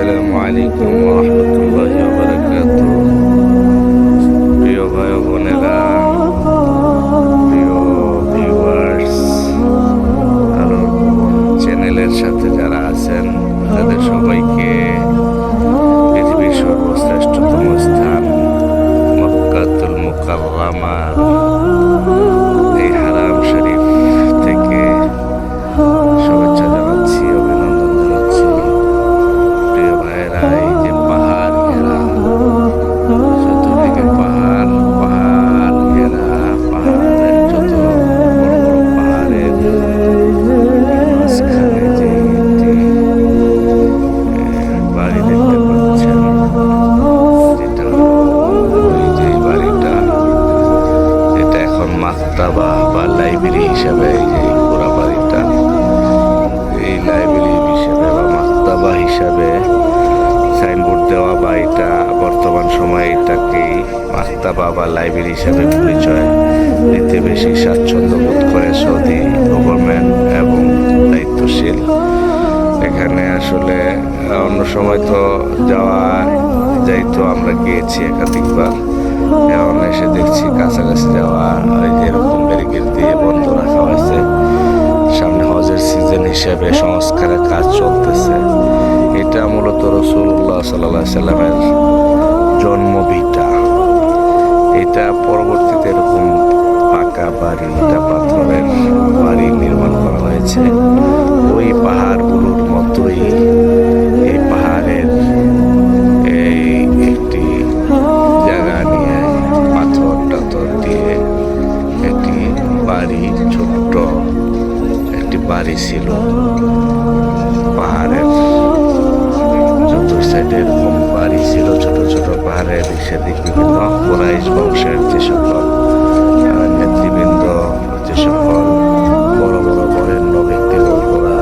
আসসালামু আলাইকুম রহমতুল্লাহ বারাকাত প্রিয় ভাই বোনেরা, প্রিয় ভিউয়ার্স আরও চ্যানেলের সাথে যারা আছেন, তাদের সবাইকে মাক্তাবা বা লাইব্রেরি হিসাবে যে এই পুরা বাড়িটা এই লাইব্রেরি হিসাবে বা মাক্তাবা হিসাবে সাইনবোর্ড দেওয়া বা এটা বর্তমান সময়ে এটাকেই মাক্তাবা বা লাইব্রেরি হিসাবে পরিচয় দিতে বেশি স্বাচ্ছন্দ্য বোধ করে সৌদি গভর্নমেন্ট এবং দায়িত্বশীল। এখানে আসলে, অন্য সময় তো যাওয়া যাইতো আমরা গিয়েছি একাধিকবার। এখন এসে দেখছি কাছাকাছি যাওয়া ওই যে এরকম ব্যারিকেড দিয়ে বন্ধ রাখা হয়েছে। সামনে হজের সিজন হিসেবে সংস্কারের কাজ চলতেছে। এটা মূলত রসুল্লাহ সাল্লাহ সাল্লামের জন্মভিটা। এটা পরবর্তীতে এরকম পাকা বাড়ি, এটা পাথরের বাড়ি নির্মাণ করা হয়েছে। ওই পাহাড়গুলোর মতোই ছোট ছোট পাহাড়ের সেদিক বিভিন্ন কোরাইশ বংশের যে সকল নেতৃবৃন্দ যে সকল বড় বড় বরেণ্য ব্যক্তিবর্গরা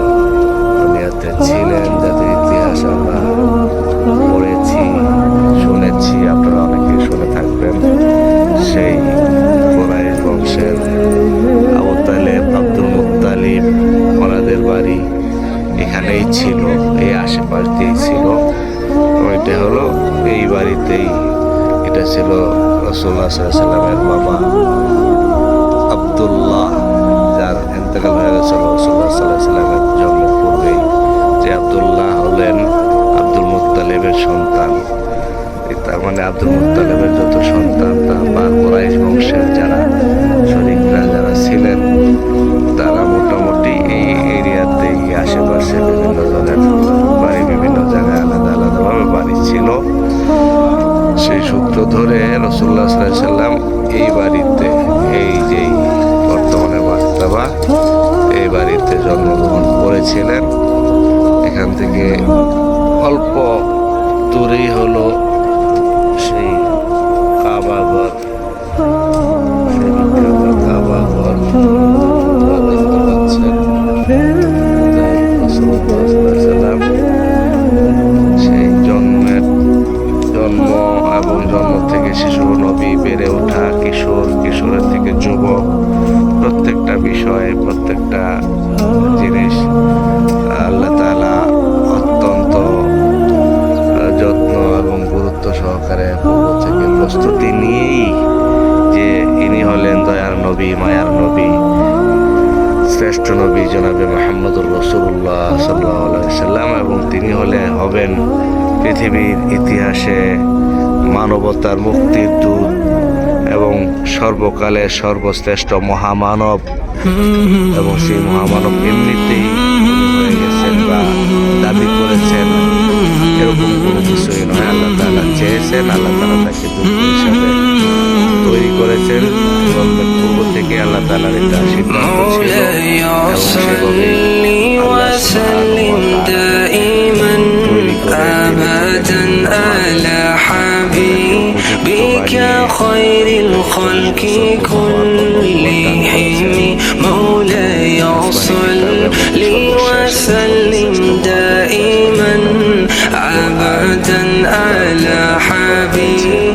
ছিলেন যাদের ইতিহাস আমরা পড়েছি, শুনেছি, আপনারা অনেকে শুনে থাকবেন। সেই কোরাইশ বংশের আবু তালেব আব্দুল মুত্তালিব ওনাদের বাড়ি এখানেই ছিল, এই আশেপাশ দিয়েই ছিল এটা হলো এই বাড়িতেই এটা ছিল রসুল্লাহ সাল্লামের বাবা আবদুল্লাহ, যার এতেকাল হয়ে গেছিল রসুল্লাহ সাল্লাহ সাল্লামের জন্মের পূর্বেই যে আবদুল্লাহ হলেন আব্দুল মুতালেবের সন্তান। তার মানে আব্দুল মুতালেবের যত সন্তান সেই সূত্র ধরে রসুল্লাহ সাল্লাম এই বাড়িতে, এই যে বর্তমানে বাস্তবা এই বাড়িতে জন্মগ্রহণ করেছিলেন। এখান থেকে অল্প দূরেই হলো প্রস্তুতি নিয়েই যে ইনি হলেন দয়ার নবী, মায়ার নবী, শ্রেষ্ঠ নবী জনাবে মোহাম্মদুর রসুল্লাহ সাল্লাহ সাল্লাম এবং তিনি হলে হবেন পৃথিবীর ইতিহাসে মানবতার মুক্তির দূত এবং সর্বকালে সর্বশ্রেষ্ঠ মহামানব এবং সেই মহামানব এমনিতেই দাবি করেছেন, এরকম কোনো তালা চেয়েছেন আল্লাহ তালা তাকে দূত হিসাবে তৈরি করেছেন জন্মের পূর্ব থেকে আল্লাহ তালার এটা সিদ্ধান্ত ছিল مولاي এবং صل সেভাবেই আল্লাহ وسلم دائما ابدا على حبيبك خير الخلق كلهم مولاي صل وسلم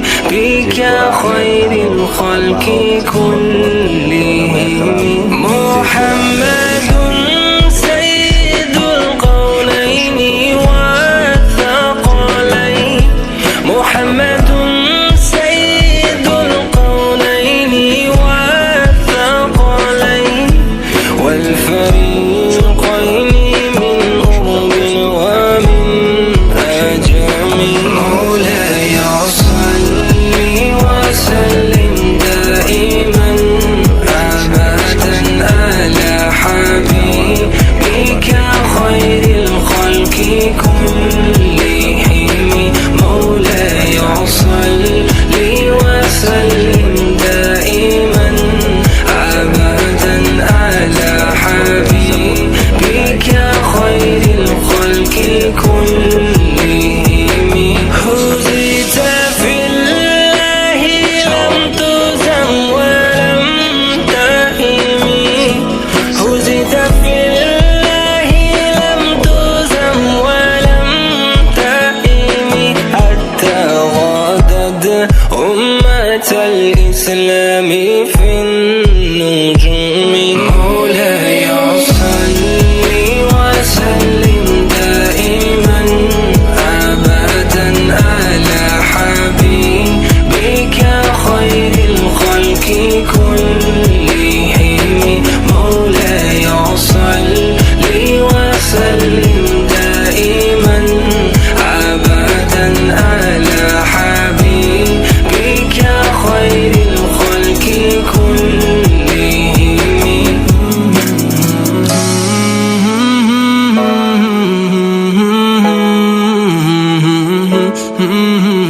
حبيبك خير الخلق كلهم. محمد num منهم